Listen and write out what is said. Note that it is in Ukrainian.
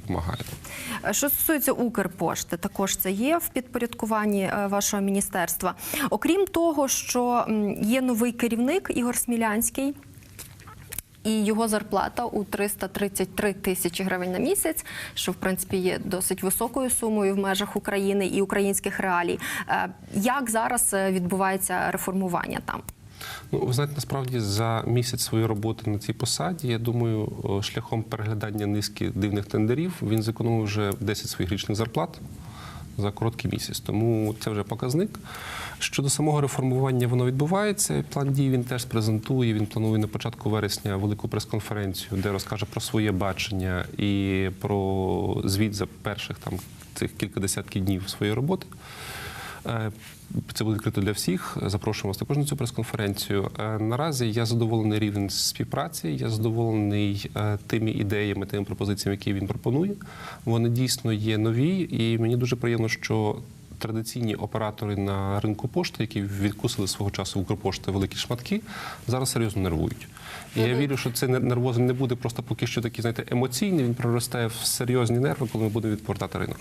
допомагає. Е, Що стосується Укрпошти, також це є в підпорядкуванні е, вашого міністерства. Окрім того, що є новий керівник Ігор Смілянський. І його зарплата у 333 тисячі гривень на місяць, що в принципі є досить високою сумою в межах України і українських реалій. Е, Як зараз відбувається реформування там? Ну, ви знаєте, насправді за місяць своєї роботи на цій посаді, я думаю, шляхом переглядання низки дивних тендерів він зекономив вже 10 своїх річних зарплат за короткий місяць. Тому це вже показник. Щодо самого реформування, воно відбувається. План дій він теж презентує. Він планує на початку вересня велику прес-конференцію, де розкаже про своє бачення і про звіт за перших там цих кілька десятків днів своєї роботи. Е, Це буде відкрито для всіх. Запрошуємо вас також на цю прес-конференцію. Е, Наразі я задоволений рівнем співпраці. Я задоволений е, тими ідеями, тими пропозиціями, які він пропонує. Вони дійсно є нові, і мені дуже приємно, що. Традиційні оператори на ринку пошти, які відкусили свого часу Укрпошти великі шматки, зараз серйозно нервують. І я вірю, що це нервоз не буде просто поки що такий, знаєте, емоційний. Він проростає в серйозні нерви, коли ми будемо відповертати ринок.